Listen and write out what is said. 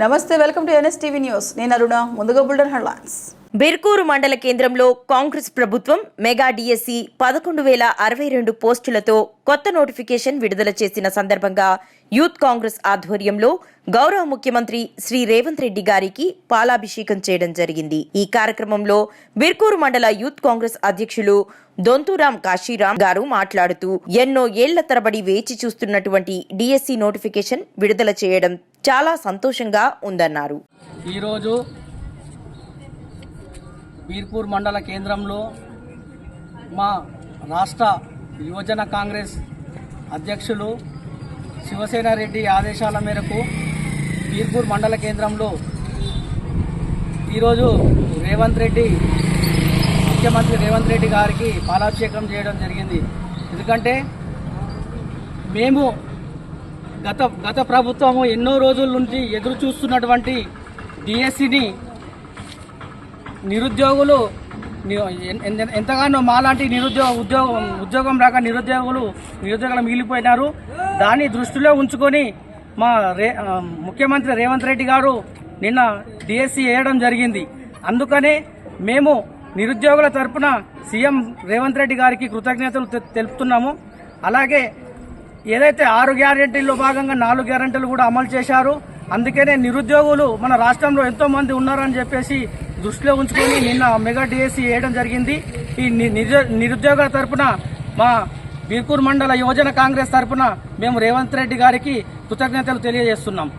నమస్తే welcome to NSTV news. నేను అరుణ ముందుగా బుల్డన్ హెడ్లైన్స్. బిర్కూరు మండల కేంద్రంలో కాంగ్రెస్ ప్రభుత్వం మెగా డిఎస్సి పదకొండు వేల అరవై రెండు పోస్టులతో కొత్త నోటిఫికేషన్ విడుదల చేసిన సందర్భంగా యూత్ కాంగ్రెస్ ఆధ్వర్యంలో గౌరవ ముఖ్యమంత్రి శ్రీ రేవంత్ రెడ్డి గారికి పాలాభిషేకం చేయడం జరిగింది. ఈ కార్యక్రమంలో బిర్కూరు మండల యూత్ కాంగ్రెస్ అధ్యక్షులు దొంతురాం కాశీరాం గారు మాట్లాడుతూ ఎన్నో ఏళ్ళ తరబడి వేచి చూస్తున్నటువంటి డిఎస్సి నోటిఫికేషన్ విడుదల చేయడం చాలా సంతోషంగా ఉందన్నారు. ఈరోజు పీర్పూర్ మండల కేంద్రంలో మా రాష్ట్ర యువజన కాంగ్రెస్ అధ్యక్షులు శివసేన రెడ్డి ఆదేశాల మేరకు బీర్పూర్ మండల కేంద్రంలో ఈరోజు రేవంత్ రెడ్డి ముఖ్యమంత్రి రేవంత్ రెడ్డి గారికి పాలాభిషేకం చేయడం జరిగింది. ఎందుకంటే మేము గత గత ప్రభుత్వము ఎన్నో రోజుల నుంచి ఎదురు చూస్తున్నటువంటి డిఎస్సిని నిరుద్యోగులు ఎంతగానో మాలాంటి నిరుద్యోగ ఉద్యోగం ఉద్యోగం రాక నిరుద్యోగులు నిరుద్యోగులు మిగిలిపోయినారు. దాన్ని దృష్టిలో ఉంచుకొని మా రే ముఖ్యమంత్రి రేవంత్ రెడ్డి గారు నిన్న డిఎస్సి వేయడం జరిగింది. అందుకనే మేము నిరుద్యోగుల తరపున సీఎం రేవంత్ రెడ్డి గారికి కృతజ్ఞతలు తె- తెలుపుతున్నాము. అలాగే ఏదైతే ఆరు గ్యారెంటీల్లో భాగంగా నాలుగు గ్యారెంటీలు కూడా అమలు చేశారు అందుకనే నిరుద్యోగులు మన రాష్ట్రంలో ఎంతో మంది ఉన్నారని చెప్పేసి దృష్టిలో ఉంచుకొని నిన్న మెగా డిఎస్సి వేయడం జరిగింది. ఈ నిరుద్యోగుల తరపున మా బీర్పూర్ మండల యువజన కాంగ్రెస్ తరపున మేము రేవంత్ రెడ్డి గారికి కృతజ్ఞతలు తెలియజేస్తున్నాం.